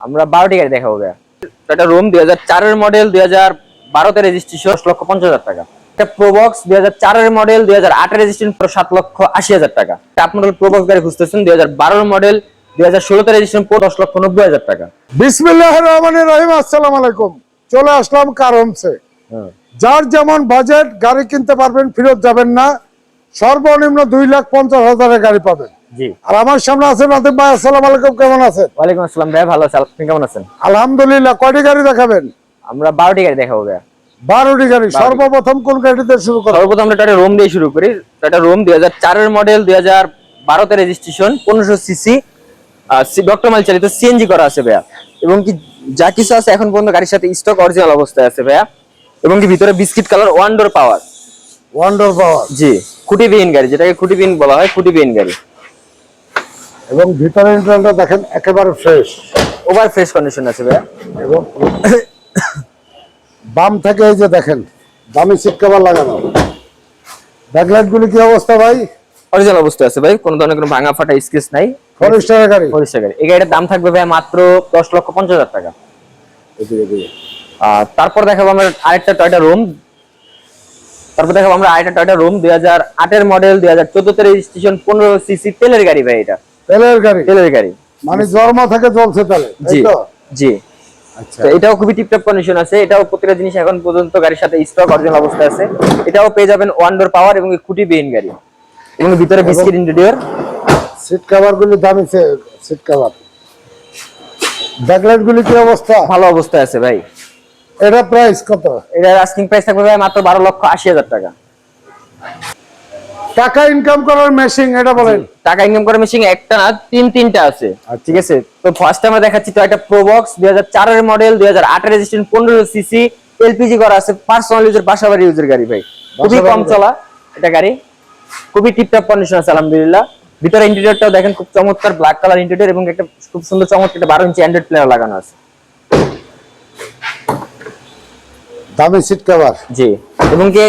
আমরা বারোটি গাড়ি দেখাবো ভাইয়া। একটা রুম দুই হাজার চারের মডেল দুই হাজার বারোতে রেজিস্ট্রেশন দশ লক্ষ পঞ্চাশ হাজার টাকা। একটা প্রোবক্স দুই হাজার চারের মডেল দুই হাজার আটের রেজিস্ট্রেশন সাত লক্ষ আশি হাজার টাকা। টাপ মডেল প্রোবক্স গাড়ি খুঁজতেছেন দুই হাজার বারোর মডেল দুই হাজার ষোলোতে রেজিস্ট্রেশন দশ লক্ষ নব্বই হাজার টাকা। বিসমিল্লাহ রহমান রহিম আসসালাম আলাইকুম। চলে আসলাম কারণসে যার যেমন বাজেট গাড়ি কিনতে পারবেন ফেরত যাবেন না। সর্বনিম্ন দুই লাখ পঞ্চাশ হাজারের গাড়ি পাবেন। আর আমার সামনে আছেন নাতিব ভাই আসসালাম আলাইকুম কেমন আছেন? ওয়ালাইকুম আসসালাম ভাইয়া ভালো আছে আপনি কেমন আছেন? আলহামদুলিল্লাহ কয়টি গাড়ি দেখাবেন? আমরা বারোটি গাড়ি দেখাবো ভাইয়া। বারোটি গাড়ি সর্বপ্রথম কোন গাড়িতে শুরু করা? সর্বপ্রথম আমরা একটা রুম দিয়ে শুরু করি। একটা রুম দুই হাজার চারের মডেল দুই হাজার বারোতে রেজিস্ট্রেশন পনেরোশো সিসি ডক্টর মাল চালিত সিএনজি করা আছে ভাইয়া। এবং কি যা কিছু আছে এখন পর্যন্ত গাড়ির সাথে স্টক অরিজিনাল অবস্থায় আছে ভাইয়া। এবং কি ভিতরে biscuit colour one door power wonder power জি খুঁটি বিহীন গাড়ি যেটাকে খুঁটি বিহীন বলা হয় খুঁটি বিহীন গাড়ি। এবং ভিতরে ইন্টারটা দেখেন একেবারে ফ্রেশ ওভার ফ্রেশ কন্ডিশন আছে ভাইয়া। এবং বাম থেকে এই যে দেখেন দামি সিট কভার লাগানো। ব্যাকলাইট গুলি কি অবস্থা ভাই? অরিজিনাল অবস্থায় আছে ভাই কোনো ধরনের কোনো ভাঙা ফাটা স্কেচ নাই। ফরেস্টারের গাড়ি? পরিষ্কার গাড়ি। এই গাড়িটার দাম থাকবে ভাইয়া মাত্র দশ লক্ষ পঞ্চাশ হাজার টাকা। তারপর দেখাবো আমরা আরেকটা টয়টা রুম তারপর দেখাবো আমরা আরেকটা টয়টা রুম দুই হাজার আটের মডেল দুই হাজার চোদ্দতে রেজিস্ট্রেশন পনেরো সিসি তেলের গাড়ি ভাই এটা। তেলের গাড়ি? তেলের গাড়ি। মানে জন্ম থেকে চলছে তাহলে জি জি। আচ্ছা। এটাও খুবই টিপটপ কন্ডিশন আছে এটাও প্রত্যেকটা জিনিস এখন পর্যন্ত গাড়ির সাথে স্টক অরিজিনাল অবস্থায় আছে। এটাও পেয়ে যাবেন ওয়ান ডোর পাওয়ার এবং খুঁটি বিহীন গাড়ি। এবং ভিতরে বিস্কিট ইন্টেরিয়র সিট কভার গুলি দামি সিট কভার ব্যাকলাইট গুলি কি অবস্থা? ভালো অবস্থায় আছে ভাই। এটা প্রাইস কত? এটার আস্কিং প্রাইস থাকবে ভাই মাত্র বারো লক্ষ আশি হাজার টাকা। টাকা ইনকাম করার মেশিন এটা বলেন। টাকা ইনকাম করে মেশিন একটা না তিন তিনটা আছে। ঠিক আছে? তো ফার্স্ট আমরা দেখাচ্ছি তো একটা প্রোবক্স দুই হাজার চারের মডেল দুই হাজার আটের রেজিস্ট্রেশন পনেরো সিসি এলপিজি করা আছে পার্সোনাল ইউজের বাসাবাড়ি ইউজের গাড়ি ভাই। খুবই কম। চলা এটা গাড়ি। খুবই টিপটপ কন্ডিশন আছে আলহামদুলিল্লাহ। ভিতরে ইন্টেরিয়রটাও দেখেন খুব চমৎকার ব্ল্যাক কালার ইন্টেরিয়র এবং একটা খুব সুন্দর চমৎকার একটা বারো ইঞ্চি অ্যান্ড্রয়েড প্লেয়ার লাগানো আছে। দামি সিট কভার জি। এবং কি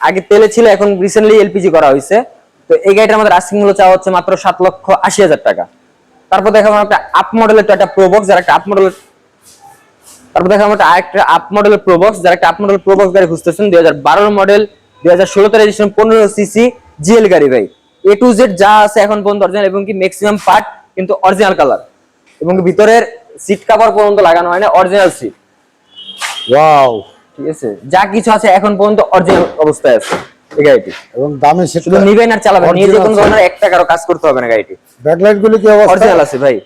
আগে তেলে ছিল এখন রিসেন্টলি এলপিজি করা হয়েছে তো এই গাড়িটার আমাদের আস্কিং মূল্য চাওয়া হচ্ছে মাত্র সাত লক্ষ আশি হাজার টাকা। তারপর দেখাবো আমরা একটা আপ মডেলের তো একটা প্রোবক্স যার একটা আপ মডেলের তারপর দেখাবো একটা আরেকটা আপ মডেলের প্রোবক্স যার একটা আপ মডেল প্রোবক্স গাড়ি খুঁজতেছেন দুই হাজার বারোর মডেল দুই হাজার ষোলোতে রেজিস্ট্রেশন পনেরো সিসি জিএল গাড়ি ভাই। এ টু জেড যা আছে এখন পর্যন্ত অরিজিনাল এবং কি ম্যাক্সিমাম পার্ট কিন্তু অরিজিনাল কালার এবং ভিতরের সিট কাভার পর্যন্ত লাগানো হয় না অরিজিনাল সিট ওয়াও ঠিক আছে? যা কিছু আছে এখন পর্যন্ত অরিজিনাল অবস্থায় আছে এই গাড়িটি। এবং দামি সিট শুধু নিবেন আর চালাবেন নিয়ে যে কোনো ধরনের এক টাকারও কাজ করতে হবে না গাড়িটি। ব্যাকলাইট গুলি কি অবস্থা? অরিজিনাল আছে ভাই।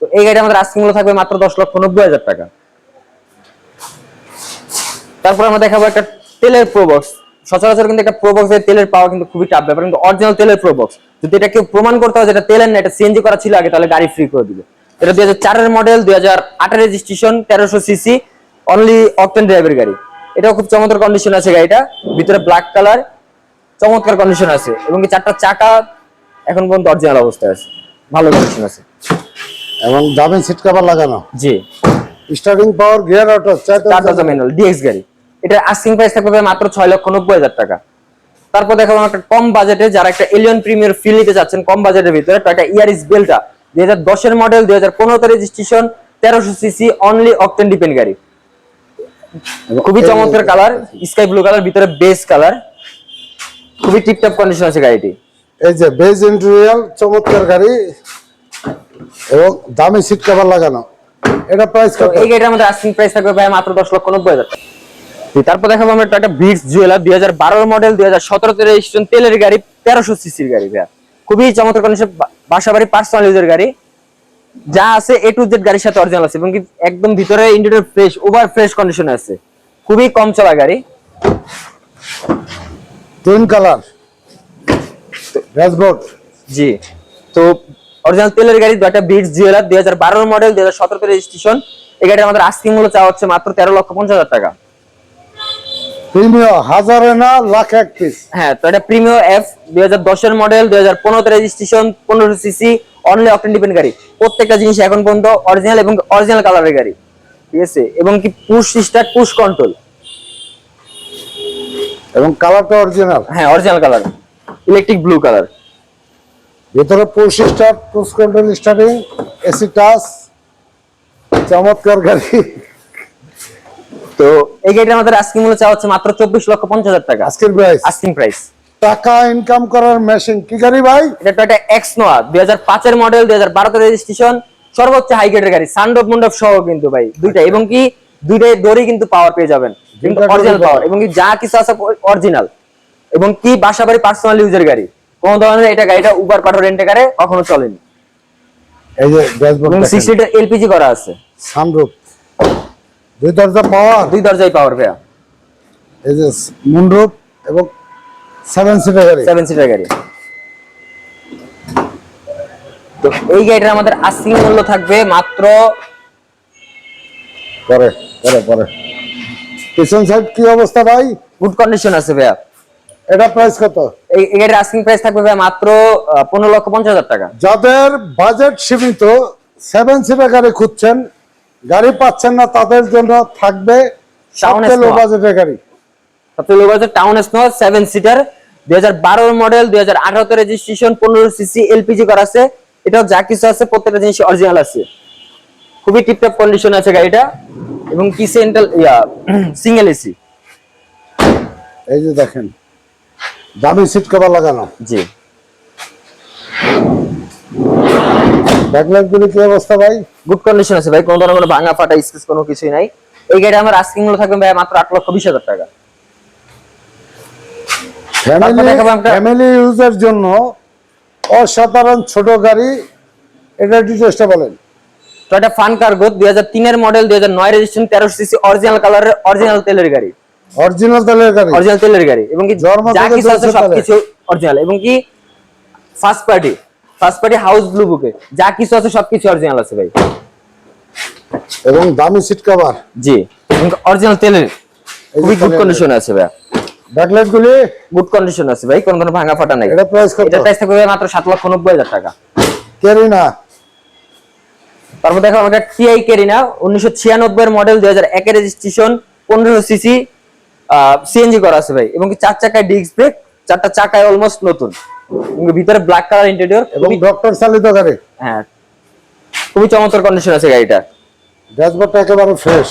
তো এই গাড়ি আমাদের আজকে মূল্য থাকবে মাত্র দশ লক্ষ নব্বই হাজার টাকা। তারপর আমরা দেখাবো একটা তেলের প্রোবক্স সচরাচর কিন্তু একটা প্রোবক্স এর তেলের পাওয়া কিন্তু খুবই টাফ ব্যাপার কিন্তু অরিজিনাল তেলের প্রোবক্স যদি এটা কেউ প্রমাণ করতে হয় যেটা তেলের না এটা সিএনজি করা ছিল আগে তাহলে গাড়ি ফ্রি করে দিবে। এটা দুই হাজার চারের মডেল দুই হাজার আটের রেজিস্ট্রেশন তেরোশো সিসি অনলি অকটেন ড্রাইভের গাড়ি। এটাও খুব চমৎকার কন্ডিশন আছে গাড়িটা ভিতরে ব্ল্যাক কালার চমৎকার কন্ডিশন আছে। এবং চারটা চাকা এখন পর্যন্ত অরিজিনাল অবস্থায় আছে। ভালো কন্ডিশন আছে। এবং দামি সিট কভার লাগানো। জি। Starting power gear auto Tata manual DX গাড়ি। এটা আস্কিং প্রাইস থাকবে মাত্র ছয় লক্ষ নব্বই হাজার টাকা। তারপর দেখো একটা কম বাজেটে যারা একটা এলিয়ন প্রিমিয়ার ফিল নিতে চাচ্ছেন কম বাজেটের ভিতরে টয়টা ইয়ারিস বেলটা দুই হাজার দশের মডেল দুই হাজার পনেরোতে রেজিস্ট্রেশন তেরোশো সিসি অনলি অকটেন ডিপেন্ড গাড়ি। খুবই চমৎকার কালার স্কাই ব্লু কালার ভিতরে বেস কালার খুবই টিপটপ কন্ডিশন আছে গাড়িটি। এই যে বেজ ইন্টেরিয়াল চমৎকার গাড়ি এবং দামি সিট কভার লাগানো। এটা প্রাইস কত? এই গাড়িটার মধ্যে আস্কিং প্রাইস থাকবে ভাই মাত্র দশ লক্ষ নব্বই হাজার টাকা। জি, তারপর দেখাবো আমরা একটা বিটস জুয়েলার দুই হাজার বারোর মডেল দুই হাজার সতেরোতে রেজিস্ট্রেশন তেলের গাড়ি তেরোশো সিসির গাড়ি ভাইয়া। খুবই চমৎকার কন্ডিশন বাসাবাড়ি পার্সোনাল ইউজের গাড়ি। যা আছে এ টু জেড গাড়ির সাথে অরিজিনাল আছে এবং একদম ভিতরে ইন্টেরিয়র ফ্রেশ ওভার ফ্রেশ কন্ডিশনে আছে। খুবই কম চলা গাড়ি। তিন কালার ড্যাশবোর্ড জি। তো অরিজিনাল তেলের গাড়ি দুটা বিটস জুয়েলার দুই হাজার বারোর মডেল দুই হাজার সতেরোতে রেজিস্ট্রেশন এই গাড়ি আমাদের আস্কিং মূল্য চাওয়া হচ্ছে মাত্র তেরো লক্ষ পঞ্চাশ হাজার টাকা। প্রিমিয়ার হাজারে না লাখ এক পিস হ্যাঁ তো এটা প্রিমিয়ার এফ দুই হাজার দশের মডেল দুই হাজার পনেরোতে রেজিস্ট্রেশন পনেরো সিসি অনলি অকটেন ডিপেন্ড গাড়ি। প্রত্যেকটা জিনিস এখন পর্যন্ত অরিজিনাল এবং অরিজিনাল কালারের গাড়ি। ঠিক আছে? এবং কি পুশ স্টার্ট পুশ কন্ট্রোল এবং কালারটা অরিজিনাল হ্যাঁ original colour electric blue colour ভিতরে push start push control starting AC touch চমৎকার গাড়ি। তো এই গাড়িটা আমাদের আস্কিং মূল্য চাওয়া হচ্ছে মাত্র চব্বিশ লক্ষ পঞ্চাশ হাজার টাকা। আজকের প্রাইস আস্কিং প্রাইস টাকা ইনকাম করার মেশিন কি গাড়ি ভাই? এটা টয়টা এক্স নোয়া দুই হাজার পাঁচের মডেল দুই হাজার বারোতে রেজিস্ট্রেশন সর্বোচ্চ হাই গ্রেডের গাড়ি। সানডপ মন্ডপ সহ কিন্তু ভাই দুইটা এবং কি দুইটাই দড়ি কিন্তু পাওয়ার পেয়ে যাবেন। কিন্তু অরিজিনাল পাওয়ার এবং কি যা কিছু আছে অরিজিনাল এবং কি বাসা বাড়ি পার্সোনাল ইউজের গাড়ি। কোন ধরনের এটা গাড়িটা উবার পাঠো রেন্টে গাড়ি কখনো চলেনি। এই যে ড্যাশবোর্ড এবং সিক্স লিটার এলপিজি করা আছে। সানরূপ দুই দরজা পাওয়ার? দুই দরজায় পাওয়ার ভাইয়া। এই যে মুন্ডরূপ এবং সেভেন সিটার গাড়ি। সেভেন সিটার গাড়ি। তো এই গাড়িটার আমাদের আস্কিং মূল্য থাকবে মাত্র পরে পরে পরে। পিছন সাইড কি অবস্থা ভাই? গুড কন্ডিশন আছে ভাইয়া। এটা প্রাইস কত? এই এই গাড়ির আস্কিং প্রাইস থাকবে ভাইয়া মাত্র পনেরো লক্ষ পঞ্চাশ হাজার টাকা। যাদের বাজেট সীমিত সেভেন সিটার গাড়ি খুঁজছেন গাড়ি পাচ্ছেন না তাদের জন্য থাকবে সবচেয়ে লো বাজেটের গাড়ি। সবচেয়ে লো বাজেট টাউন স্নো সেভেন সিটার দুই হাজার বারোর মডেল দুই হাজার আঠারোতে রেজিস্ট্রেশন পনেরো সিসি এলপিজি করা আছে। এটাও যা কিছু আছে প্রত্যেকটা জিনিস অরিজিনাল আছে। খুবই টিপটপ কন্ডিশন আছে গাড়িটা। এবং কি সেন্ট্রাল ইয়া সিঙ্গেল এসি এই যে দেখেন দামি সিট কভার লাগানো। জি। ব্যাকলাইট গুলি কি অবস্থা ভাই? গুড কন্ডিশন আছে ভাই কোনো ধরনের কোনো ভাঙা ফাটা স্কেচ কোনো কিছুই নাই। এই গাড়ি আমার আস্কিং মূল্য থাকবে ভাই মাত্র আট লক্ষ বিশ হাজার টাকা। ফ্যামিলি ফ্যামিলি ইউজের জন্য অসাধারণ ছোট গাড়ি এটা ডিটেলসটা বলেন? টয়টা ফান কার্গো দুই হাজার তিনের মডেল দুই হাজার নয় রেজিস্ট্রেশন তেরো সিসি অরিজিনাল কালারের অরিজিনাল তেলের গাড়ি। অরিজিনাল তেলের গাড়ি? অরিজিনাল তেলের গাড়ি। এবং কি যা কিছু আছে সবকিছু অরিজিনাল এবং কি first party first party house blue বুকে যা কিছু আছে সবকিছু অরিজিনাল আছে ভাই। এবং দামি সিট কভার জি। অরিজিনাল তেলের খুবই গুড কন্ডিশন আছে। ভাই। ব্যাকলাইট গুলি? গুড কন্ডিশন আছে ভাই কোনো ভাঙা ফাটা নাই। এটা প্রাইস কত? এটা প্রাইস থাকবে মাত্র সাত লক্ষ নব্বই হাজার টাকা। তারপর দেখো আমাদের টিআই কেরিনা উনিশশো ছিয়ানব্বই এর মডেল দুই হাজার একের রেজিস্ট্রেশন পনেরো সিসি সিএনজি করা আছে ভাই। এবং চার চাকায় ডিস্ক ব্রেক চারটা চাকায় অলমোস্ট নতুন। ভিতরে ব্ল্যাক কালার ইন্টেরিয়র এবং ডক্টর চালিত গাড়ি। হ্যাঁ খুবই চমৎকার কন্ডিশন আছে গাড়িটা। ড্যাশবোর্ডটা একেবারে ফ্রেশ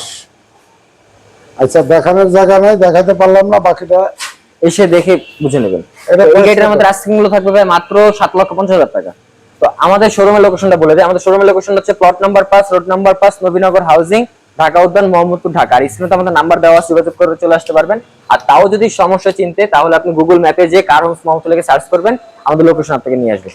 আচ্ছা দেখানোর জায়গা নাই দেখাতে পারলাম না বাকিটা এসে দেখে বুঝে নেবেন। এই গাড়িটার? আমাদের আস্কিং মূল্য থাকবে ভাই মাত্র সাত লক্ষ পঞ্চাশ হাজার টাকা। তো আমাদের শোরুমের লোকেশনটা বলে দিই। আমাদের শোরুমের লোকেশন হচ্ছে প্লট নাম্বার পাঁচ রোড নাম্বার পাঁচ নবীনগর হাউজিং ঢাকা উদ্যান মোহাম্মদপুর ঢাকা। আর স্ক্রিনে তো আমাদের নাম্বার দেওয়া আছে, যোগাযোগ করে চলে আসতে পারবেন। আর তাও যদি সমস্যা চিনতে তাহলে আপনি গুগল ম্যাপে যে কারণ মোহাম্মদপুর লেগে সার্চ করবেন আমাদের লোকেশন আপনাকে নিয়ে আসবে।